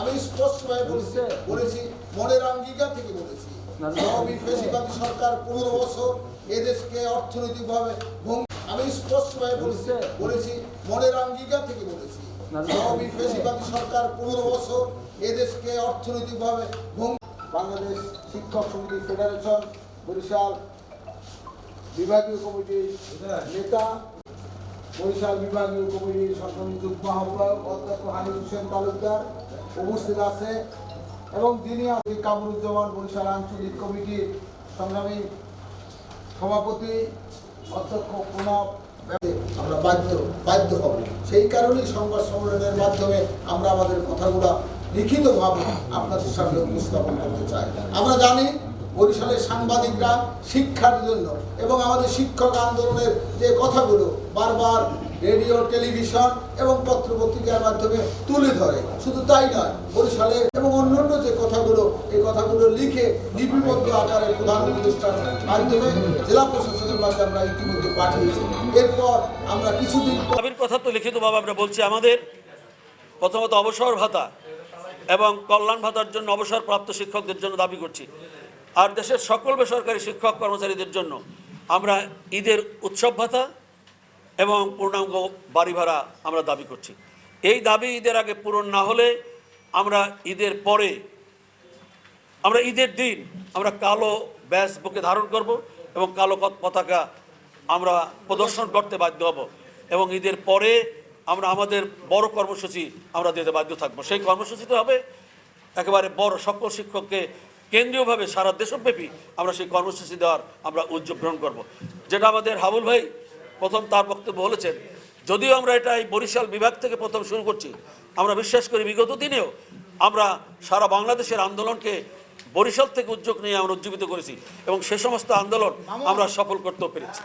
আমি স্পষ্টভাবে বলেছি বলেছি, মনের অঙ্গীকার থেকে বলেছি। আওয়ামী সরকার পনেরো বছর এদেশকে অর্থনৈতিকভাবে আমি স্পষ্টভাবে বলেছি বলেছি, মনের অঙ্গীকার থেকে বলেছি। আওয়ামী সরকার পনেরো বছর এদেশকে অর্থনৈতিকভাবে বাংলাদেশ শিক্ষক সমিতি ফেডারেশন, বরিশাল বিভাগীয় কমিটির নেতা, বরিশাল বিভাগীয় কমিটির সংগ্রামী যুগ্ম আহ্বায়ক অধ্যক্ষ হানিফ হোসেন তালুকদার উপস্থিত আছে এবং যিনি আছেন কামরুজ্জামান বরিশাল আঞ্চলিক কমিটির সংগ্রামী সভাপতি অধ্যক্ষ প্রণব আমরা বাধ্য বাধ্য হব। সেই কারণেই সংবাদ সম্মেলনের মাধ্যমে আমরা আমাদের কথাগুলো লিখিতভাবে আপনাদের সামনে উপস্থাপন করতে চাই। আমরা জানি বরিশালের সাংবাদিকরা শিক্ষার জন্য এবং আমাদের শিক্ষক আন্দোলনের যে কথাগুলো বারবার রেডিও, টেলিভিশন এবং পত্র পত্রিকার মাধ্যমে তুলে ধরে, শুধু তাই নয় বরিশালে এবং অন্যান্য যে কথাগুলো, এই কথাগুলো লিখে লিপিবদ্ধ আকারে প্রধান উপদেষ্টার মাধ্যমে জেলা প্রশাসনের মাধ্যমে আমরা ইতিমধ্যে পাঠিয়েছি। এরপর আমরা কিছুদিন কথা তো লিখিত লিখিতভাবে আমরা বলছি, আমাদের প্রথমত অবসর ভাতা এবং কল্যাণ ভাতার জন্য অবসরপ্রাপ্ত শিক্ষকদের জন্য দাবি করছি। আর দেশের সকল বেসরকারি শিক্ষক কর্মচারীদের জন্য আমরা ঈদের উৎসব ভাতা এবং পূর্ণাঙ্গ বাড়ি ভাড়া আমরা দাবি করছি। এই দাবি ঈদের আগে পূরণ না হলে আমরা ঈদের পরে, আমরা ঈদের দিন আমরা কালো ব্যাস বুকে ধারণ করব এবং কালো পত- পতাকা আমরা প্রদর্শন করতে বাধ্য হব এবং ঈদের পরে আমরা আমাদের বড় কর্মসূচি আমরা দিতে বাধ্য থাকব। সেই কর্মসূচিতে হবে একেবারে বড় সকল শিক্ষককে কেন্দ্রীয়ভাবে সারা দেশব্যাপী আমরা সেই কর্মসূচি দেওয়ার আমরা উদ্যোগ গ্রহণ করব। যেটা আমাদের হাবুল ভাই প্রথম তার বক্তব্য বলেছেন যদিও আমরা এটা এই বরিশাল বিভাগ থেকে প্রথম শুরু করছি আমরা বিশ্বাস করি বিগত দিনেও আমরা সারা বাংলাদেশের আন্দোলনকে বরিশাল থেকে উদ্যোগ নিয়ে আমরা উজ্জীবিত করেছি এবং সে সমস্ত আন্দোলন আমরা সফল করতেও পেরেছি।